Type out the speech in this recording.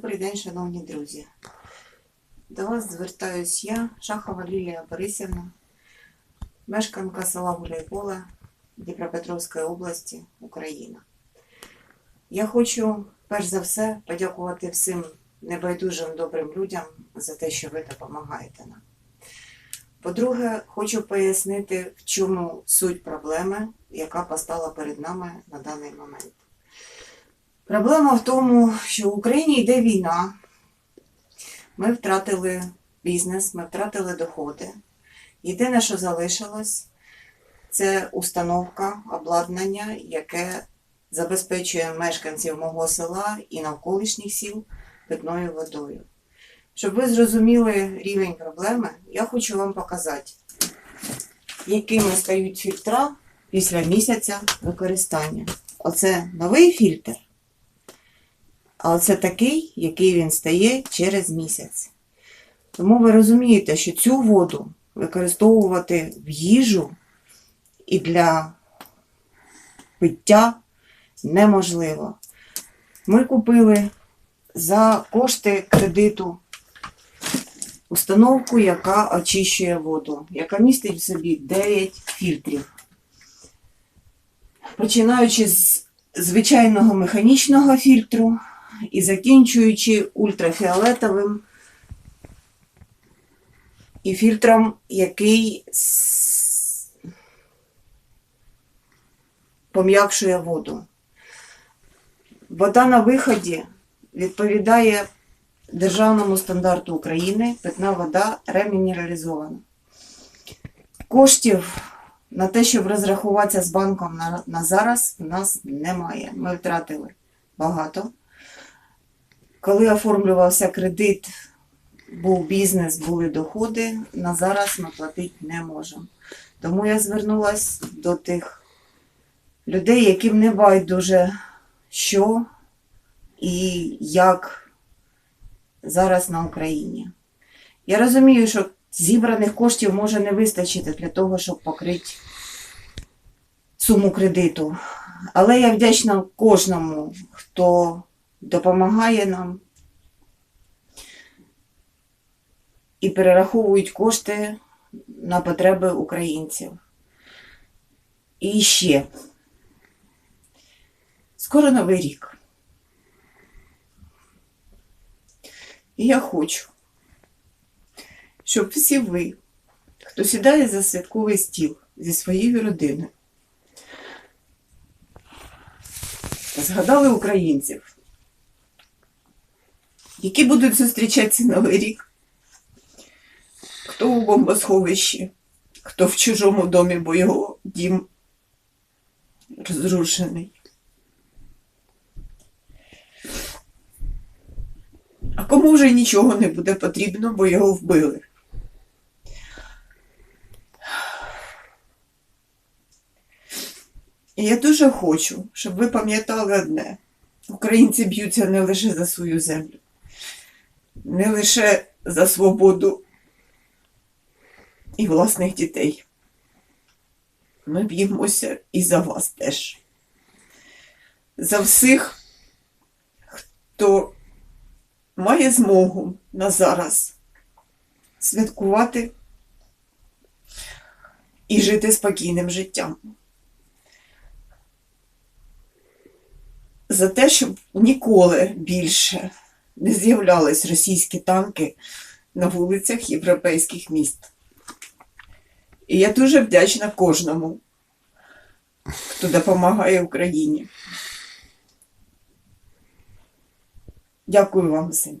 Добрий день, шановні друзі. До вас звертаюсь я, Шахова Лілія Борисівна, мешканка села Гуляйполе Дніпропетровської області, Україна. Я хочу перш за все подякувати всім небайдужим добрим людям за те, що ви допомагаєте нам. По-друге, хочу пояснити, в чому суть проблеми, яка постала перед нами на даний момент. Проблема в тому, що в Україні йде війна. Ми втратили бізнес, ми втратили доходи. Єдине, що залишилось, це установка, обладнання, яке забезпечує мешканців мого села і навколишніх сіл питною водою. Щоб ви зрозуміли рівень проблеми, я хочу вам показати, якими стають фільтра після місяця використання. Оце новий фільтр. А це такий, який він стає через місяць. Тому ви розумієте, що цю воду використовувати в їжу і для пиття неможливо. Ми купили за кошти кредиту установку, яка очищує воду, яка містить в собі 9 фільтрів. Починаючи з звичайного механічного фільтру і закінчуючи ультрафіолетовим і фільтром, який пом'якшує воду. Вода на виході відповідає державному стандарту України питна вода ремінералізована. Коштів на те, щоб розрахуватися з банком на, на зараз, в нас немає. Ми втратили багато. Коли оформлювався кредит, був бізнес, були доходи, на зараз ми платити не можемо. Тому я звернулася до тих людей, яким не байдуже, що і як зараз на Україні. Я розумію, що зібраних коштів може не вистачити для того, щоб покрити суму кредиту. Але я вдячна кожному, хто допомагає нам і перераховують кошти на потреби українців. І ще. Скоро новий рік. І я хочу, щоб всі ви, хто сідає за святковий стіл зі своєю родиною, згадали українців, які будуть зустрічати новий рік, хто у бомбосховищі, хто в чужому домі, бо його дім розрушений. А кому вже нічого не буде потрібно, бо його вбили. І я дуже хочу, щоб ви пам'ятали одне. Українці б'ються не лише за свою землю, не лише за свободу і власних дітей. Ми б'ємося і за вас теж. За всіх, хто має змогу на зараз святкувати і жити спокійним життям. За те, щоб ніколи більше не з'являлись російські танки на вулицях європейських міст. І я дуже вдячна кожному, хто допомагає Україні. Дякую вам всім.